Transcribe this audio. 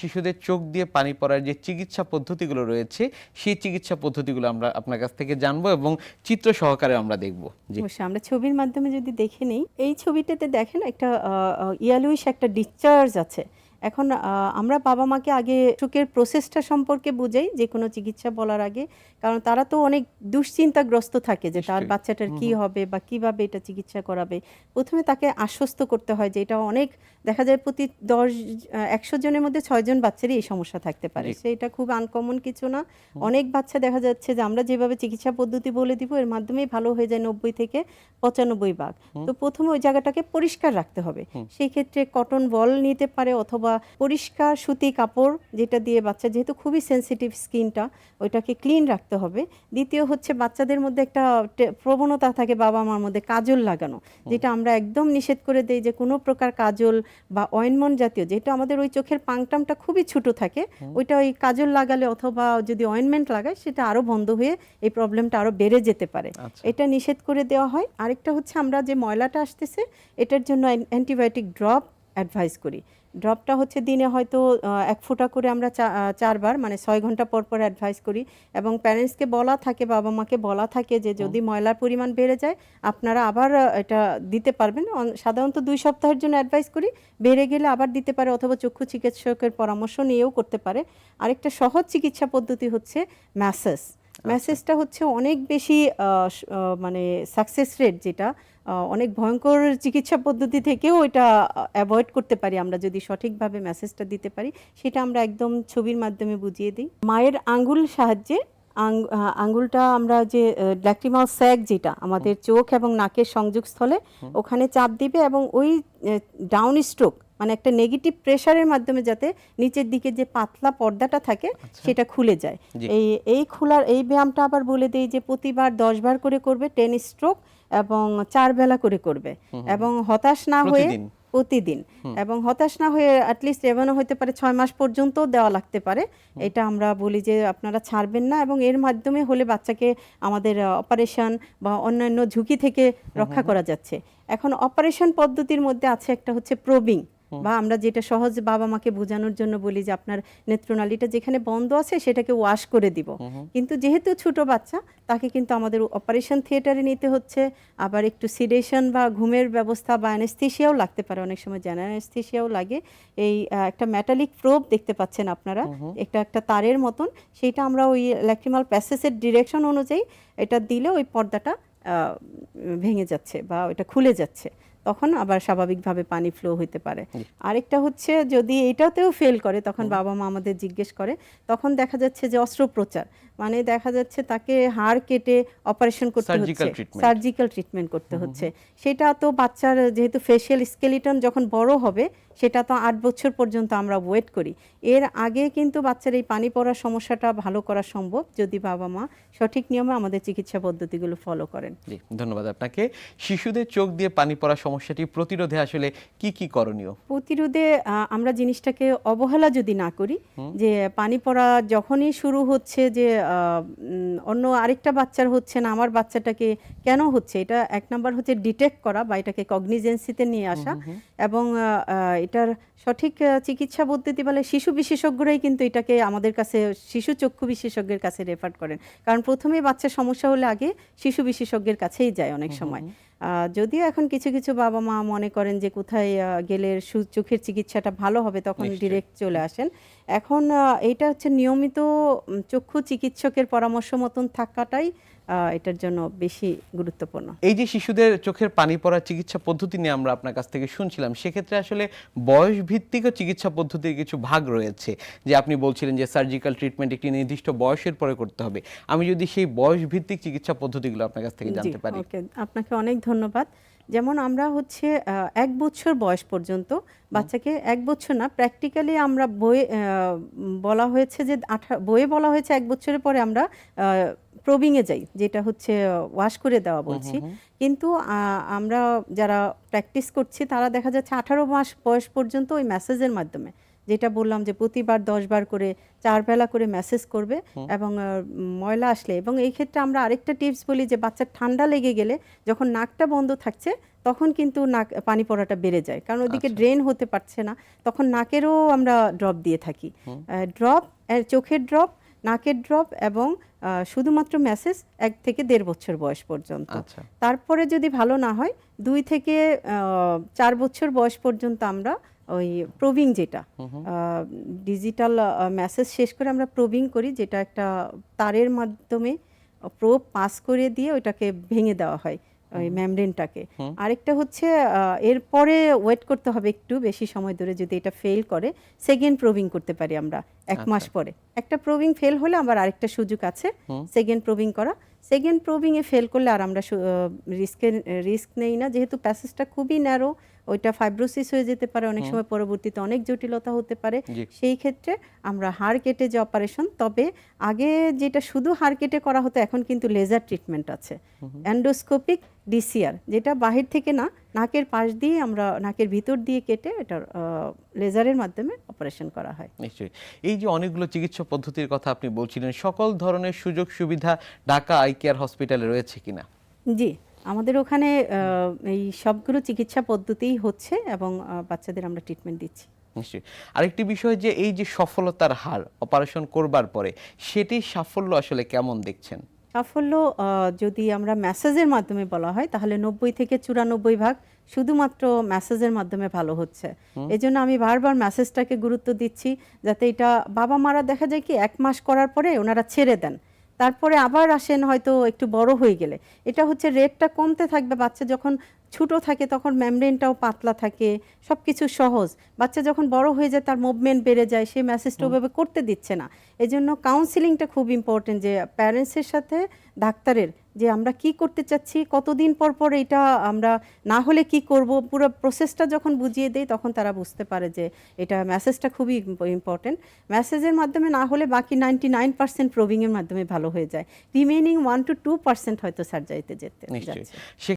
শিশুদের চোখ দিয়ে পানি পড়ার যে চিকিৎসা পদ্ধতিগুলো রয়েছে, সেই চিকিৎসা পদ্ধতিগুলো আমরা আপনার কাছ থেকে জানব এবং চিত্র সহকারে আমরা দেখব। আমরা ছবির মাধ্যমে যদি দেখে নিই, এই ছবিটাতে দেখেন একটা ইয়ালুইশ একটা ডিসচার্জ আছে। এখন আমরা বাবা মাকে আগে চোখের প্রসেসটা সম্পর্কে বুঝাই যে কোনো চিকিৎসা বলার আগে। কারণ তারা তো অনেক দুশ্চিন্তাগ্রস্ত থাকে যে তার বাচ্চাটার কি হবে বা কীভাবে এটা চিকিৎসা করাবে। প্রথমে তাকে আশ্বস্ত করতে হয় যে এটা অনেক দেখা যায় প্রতি দশ একশো জনের মধ্যে ছয়জন বাচ্চারই এই সমস্যা থাকতে পারে। সেটা খুব আনকমন কিছু না। অনেক বাচ্চা দেখা যাচ্ছে যে আমরা যেভাবে চিকিৎসা পদ্ধতি বলে দিব এর মাধ্যমেই ভালো হয়ে যায় নব্বই থেকে পঁচানব্বই ভাগ তো প্রথমে ওই জায়গাটাকে পরিষ্কার রাখতে হবে। সেই ক্ষেত্রে কটন বল নিতে পারে অথবা পরিষ্কার সুতি কাপড় যেটা দিয়ে বাচ্চা যেহেতু খুবই সেনসিটিভ স্কিনটা ওইটাকে ক্লিন রাখতে হবে। দ্বিতীয় হচ্ছে বাচ্চাদের মধ্যে একটা প্রবণতা থাকে বাবা মার মধ্যে কাজল লাগানো যেটা আমরা একদম নিষেধ করে দেই যে কোনো প্রকার কাজল বা অয়েনমন জাতীয় যেটা আমাদের ওই চোখের পাংটামটা খুবই ছোট থাকে ওইটা ওই কাজল লাগালে অথবা যদি অয়েনমেন্ট লাগায় সেটা আরও বন্ধ হয়ে এই প্রবলেমটা আরও বেড়ে যেতে পারে। আচ্ছা। এটা নিষেধ করে দেওয়া হয়। আরেকটা হচ্ছে আমরা যে ময়লাটা আসতেছে এটার জন্য অ্যান্টিবায়োটিক ড্রপ অ্যাডভাইস করি। ড্রপটা হচ্ছে দিনে হয়তো এক ফোঁটা করে আমরা চারবার মানে ছয় ঘণ্টা পর পর অ্যাডভাইস করি। এবং প্যারেন্টসকে বলা থাকে বাবা মাকে বলা থাকে যে যদি ময়লার পরিমাণ বেড়ে যায় আপনারা আবার এটা দিতে পারবেন। সাধারণত দুই সপ্তাহের জন্য অ্যাডভাইস করি বেড়ে গেলে আবার দিতে পারে অথবা চক্ষু চিকিৎসকের পরামর্শ নিয়েও করতে পারে। আরেকটা সহজ চিকিৎসা পদ্ধতি হচ্ছে ম্যাসেজ ম্যাসেজটা হচ্ছে অনেক বেশি মানে সাকসেস রেট যেটা অনেক ভয়ঙ্কর চিকিৎসা পদ্ধতি থেকেও এটা অ্যাভয়েড করতে পারি আমরা যদি সঠিকভাবে মেসেজটা দিতে পারি সেটা আমরা একদম ছবির মাধ্যমে বুঝিয়ে দিই। মায়ের আঙ্গুল সাহায্যে আঙ্গুলটা আমরা যে ল্যাক্রিমাল স্যাক যেটা আমাদের চোখ এবং নাকের সংযোগস্থলে ওখানে চাপ দিবে এবং ওই ডাউন স্ট্রোক মানে একটা নেগেটিভ প্রেশারের মাধ্যমে যাতে নিচের দিকে যে পাতলা পর্দাটা থাকে সেটা খুলে যায়। এই এই খোলার এই ব্যায়ামটা আবার বলে দেই যে প্রতিবার দশ বার করে করবে টেন স্ট্রোক এবং চার বেলা করে করবে। এবং হতাশ না হয়ে প্রতিদিন? এবং হতাশ না হয়ে অ্যাটলিস্ট এমনও হতে পারে ছয় মাস পর্যন্ত দেওয়া লাগতে পারে। এটা আমরা বলি যে আপনারা ছাড়বেন না এবং এর মাধ্যমে হলে বাচ্চাকে আমাদের অপারেশন বা অন্যান্য ঝুঁকি থেকে রক্ষা করা যাচ্ছে। এখন অপারেশন পদ্ধতির মধ্যে আছে একটা হচ্ছে প্রবিং বা আমরা যেটা সহজ বাবা মাকে বোঝানোর জন্য বলি যে আপনার নেত্রনালীটা যেখানে বন্ধ আছে সেটাকে ওয়াশ করে দিব। কিন্তু যেহেতু ছোট বাচ্চা তাকে কিন্তু আমাদের অপারেশন থিয়েটারে নিতে হচ্ছে। আবার একটু সিডেশন বা ঘুমের ব্যবস্থা বা অ্যানেস্থেশিয়াও লাগতে পারে। অনেক সময় জেনারেল লাগে। এই একটা মেটালিক প্রোব দেখতে পাচ্ছেন আপনারা। একটা একটা তারের মতন। সেইটা আমরা ওই ল্যাক্রিমাল প্যাসেসের ডিরেকশন অনুযায়ী এটা দিলে ওই পর্দাটা আহ, ভেঙে যাচ্ছে বা ওটা খুলে যাচ্ছে। তখন আবার স্বাভাবিকভাবে পানি ফ্লো হইতে পারে। আরেকটা হচ্ছে যদি এটাতেও ফেল করে তখন বাবা মা আমাদের জিজ্ঞেস করে তখন দেখা যাচ্ছে যে অস্ত্রোপচার মানে দেখা যাচ্ছে তাকে হাড় কেটে অপারেশন করতে হচ্ছে। সার্জিক্যাল ট্রিটমেন্ট করতে হচ্ছে। সেটা তো বাচ্চার যেহেতু ফেশিয়াল স্কেলিটন যখন বড় হবে সেটা তো আট বছর পর্যন্ত আমরা ওয়েট করি। এর আগে কিন্তু বাচ্চার এই পানি পড়ার সমস্যাটা ভালো করা সম্ভব যদি বাবা মা সঠিক নিয়মে আমাদের চিকিৎসা পদ্ধতিগুলো ফলো করেন। ধন্যবাদ আপনাকে। শিশুদের চোখ দিয়ে পানি পড়া সমস্যাটি প্রতিরোধে আসলে কি কি করণীয়? প্রতিরোধে আমরা জিনিসটাকে অবহেলা যদি না করি যে পানি পড়া যখনই শুরু হচ্ছে যে অন্য আরেকটা বাচ্চার হচ্ছে না আমার বাচ্চাটাকে কেন হচ্ছে? এটা এক নাম্বার হচ্ছে ডিটেক্ট করা বা এটাকে কগনিজেন্সিতে নিয়ে আসা এবং এটার সঠিক চিকিৎসা পদ্ধতি বলে শিশু বিশেষজ্ঞরাই কিন্তু এটাকে আমাদের কাছে শিশু চক্ষু বিশেষজ্ঞের কাছে রেফার করেন। কারণ প্রথমে বাচ্চার সমস্যা হলে আগে শিশু বিশেষজ্ঞের কাছেই যায় অনেক সময়। যদিও এখন কিছু কিছু বাবা মা মনে করেন যে কোথায় গেলে চোখের চিকিৎসাটা ভালো হবে তখন ডিরেক্ট চলে আসেন। এখন এইটা এটা হচ্ছে নিয়মিত চক্ষু চিকিৎসকের পরামর্শ মতন থাকাটাই এটার জন্য বেশি গুরুত্বপূর্ণ। এই যে শিশুদের চোখের পানি পড়ার চিকিৎসা পদ্ধতি নিয়ে আমরা আপনার কাছ থেকে শুনছিলাম সেক্ষেত্রে আসলে বয়স ভিত্তিক চিকিৎসা পদ্ধতির কিছু ভাগ রয়েছে। যে আপনি বলছিলেন যে সার্জিক্যাল ট্রিটমেন্ট একটি নির্দিষ্ট বয়সের পরে করতে হবে। আমি যদি সেই বয়স ভিত্তিক চিকিৎসা পদ্ধতিগুলো আপনার কাছ থেকে জানতে পারি। আপনাকে অনেক ধন্যবাদ। যেমন আমরা হচ্ছে এক বছর বয়স পর্যন্ত বাচ্চাকে এক বছর না প্র্যাকটিক্যালি আমরা বইয়ে বলা হয়েছে যে আঠা বইয়ে বলা হয়েছে এক বছরের পরে আমরা প্রবিংয়ে যাই যেটা হচ্ছে ওয়াশ করে দেওয়া বলছি। কিন্তু আমরা যারা প্র্যাকটিস করছি তারা দেখা যাচ্ছে আঠারো মাস বয়স পর্যন্ত ওই মেসেজের মাধ্যমে যেটা বললাম যে প্রতিবার দশ বার করে চার বেলা করে মেসেজ করবে এবং ময়লা আসলে। এবং এই ক্ষেত্রে আমরা আরেকটা টিপস বলি যে বাচ্চার ঠান্ডা লেগে গেলে যখন নাকটা বন্ধ থাকছে তখন কিন্তু নাক পানি পড়াটা বেড়ে যায়। কারণ ওদিকে ড্রেন হতে পারছে না তখন নাকেরও আমরা ড্রপ দিয়ে থাকি। ড্রপ চোখের ড্রপ নাকের ড্রপ এবং শুধুমাত্র মেসেজ এক থেকে দেড় বছর বয়স পর্যন্ত। আচ্ছা। তারপরে যদি ভালো না হয় দুই থেকে চার বছর বয়স পর্যন্ত আমরা ওই প্রবিং যেটা ডিজিটাল মেসেজ শেষ করে আমরা প্রবিং করি যেটা একটা তারের মাধ্যমে প্রোব পাস করে দিয়ে ওইটাকে ভেঙে দেওয়া হয়। ওই মেমব্রেনটাকে আরেকটা হচ্ছে এরপরে ওয়েট করতে হবে একটু বেশি সময় ধরে যদি এটা ফেল করে সেকেন্ড প্রুভিং করতে পারি আমরা এক মাস পরে। একটা প্রুভিং ফেল হলে আবার আরেকটা সুযোগ আছে সেকেন্ড প্রুভিং করা। সেকেন্ড প্রুভিং এ ফেল করলে আর আমরা রিস্কের রিস্ক নেই না যেহেতু প্যাসেজটা খুবই ন্যারো ওইটা ফাইব্রোসিস হয়ে যেতে পারে অনেক সময় পরবর্তীতে অনেক জটিলতা হতে পারে। সেই ক্ষেত্রে আমরা হাড় কেটে যে অপারেশন তবে আগে যেটা শুধু হাড় কেটে করা হতো এখন কিন্তু লেজার ট্রিটমেন্ট আছে। অ্যান্ডোস্কোপিক ডিসিআর যেটা বাহির থেকে না নাকের পাশ দিয়ে আমরা নাকের ভিতর দিয়ে কেটে এটা লেজারের মাধ্যমে অপারেশন করা হয়। নিশ্চয়ই। এই যে অনেকগুলো চিকিৎসা পদ্ধতির কথা আপনি বলছিলেন সকল ধরনের সুযোগ সুবিধা ঢাকা আই কেয়ার হসপিটালে রয়েছে কিনা? জি। আমাদের ওখানে এই সবগুলো চিকিৎসা পদ্ধতিই হচ্ছে এবং বাচ্চাদের আমরা ট্রিটমেন্ট দিচ্ছি। নিশ্চয়ই। আরেকটি বিষয় যে এই যে সফলতার হার অপারেশন করবার পরে সেটির সাফল্য আসলে কেমন দেখছেন? সাফল্য যদি আমরা মেসেজের মাধ্যমে বলা হয় তাহলে নব্বই থেকে চুরানব্বই ভাগ শুধুমাত্র মেসেজের মাধ্যমে ভালো হচ্ছে। এই জন্য আমি বারবার মেসেজটাকে গুরুত্ব দিচ্ছি যাতে এটা বাবা মারা দেখা যায় কি এক মাস করার পরে ওনারা ছেড়ে দেন। তারপরে আবার আসেন হয়তো একটু বড় হয়ে গেলে। এটা হচ্ছে রেটটা কমতে থাকবে বাচ্চা যখন ছোটো থাকে তখন মেমব্রেনটাও পাতলা থাকে সব কিছু সহজ। বাচ্চা যখন বড় হয়ে যায় তার মুভমেন্ট বেড়ে যায় সেই মেসেজটা ওভাবে করতে দিচ্ছে না। এই জন্য কাউন্সিলিংটা খুব ইম্পর্টেন্ট যে প্যারেন্টসের সাথে ডাক্তারের। যে আমরা কি করতে চাচ্ছি কতদিন পর পর এটা আমরা না হলে কি করব পুরো প্রসেসটা যখন বুঝিয়ে দেই তখন তারা বুঝতে পারে যে এটা মেসেজটা খুবই ইম্পর্টেন্ট মেসেজের মাধ্যমে না হলে বাকি নাইনটি নাইন পার্সেন্ট প্রবিংয়ের মাধ্যমে ভালো হয়ে যায়। Remaining one two two percent হয়তো সার্জারিতে যেতে